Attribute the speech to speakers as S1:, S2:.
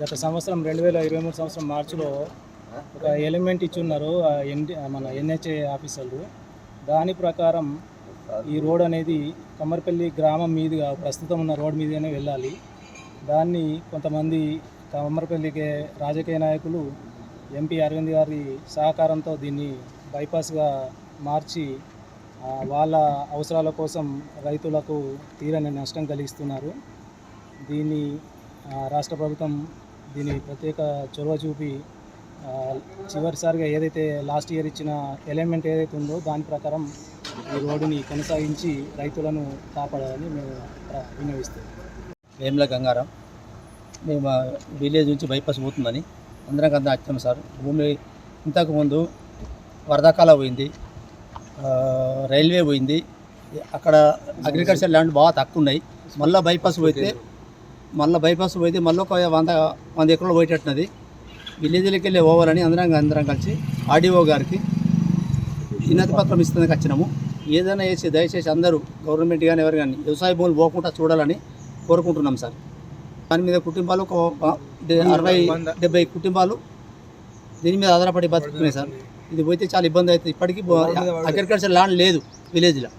S1: గత సంవత్సరం రెండు వేల ఇరవై మూడు సంవత్సరం మార్చిలో ఒక ఎలిమెంట్ ఇచ్చున్నారు ఎన్డి మన ఎన్హెచ్ఏ ఆఫీసర్లు. దాని ప్రకారం ఈ రోడ్ అనేది కమ్మర్పల్లి గ్రామం మీదుగా ప్రస్తుతం ఉన్న రోడ్ మీదనే వెళ్ళాలి. దాన్ని కొంతమంది కమ్మర్పల్లికి రాజకీయ నాయకులు ఎంపీ అరవింద్ గారి సహకారంతో దీన్ని బైపాస్గా మార్చి వాళ్ళ అవసరాల కోసం రైతులకు తీరని నష్టం కలిగిస్తున్నారు. దీన్ని రాష్ట్ర ప్రభుత్వం దీని ప్రత్యేక చొరవ చూపి చివరిసారిగా ఏదైతే లాస్ట్ ఇయర్ ఇచ్చిన ఎలిమెంట్ ఏదైతే ఉందో దాని ప్రకారం ఈ రోడ్డుని కొనసాగించి రైతులను కాపాడాలని మేము విన్నవిస్తాం
S2: వేముల గంగారం. మేము విలేజ్ నుంచి బైపాస్ పోతుందని అందరం అంతా వచ్చాం సార్. భూమి ఇంతకు ముందు వరదకాల పోయింది. రైల్వే పోయింది. అక్కడ అగ్రికల్చర్ ల్యాండ్ బాగా తక్కువ ఉన్నాయి. మళ్ళీ బైపాస్ పోతే మళ్ళీ బైపాస్ పోయితే మళ్ళీ ఒక వంద వంద ఎకరాలు పోయేటట్టున్నది విలేజ్లోకి వెళ్ళి పోవాలని అందరం అందరం కలిసి ఆర్డీఓ గారికి వినతి పత్రం ఇస్తుందని వచ్చినాము. ఏదైనా వేసి దయచేసి అందరూ గవర్నమెంట్ కానీ ఎవరు కానీ వ్యవసాయ భూములు పోకుండా చూడాలని కోరుకుంటున్నాం సార్. దాని మీద కుటుంబాలు ఒక అరవై డెబ్బై కుటుంబాలు దీని మీద ఆధారపడి బతుకుతున్నాయి సార్. ఇది పోతే చాలా ఇబ్బంది అవుతుంది. ఇప్పటికీ అగ్రికల్చర్ ల్యాండ్ లేదు విలేజ్లో.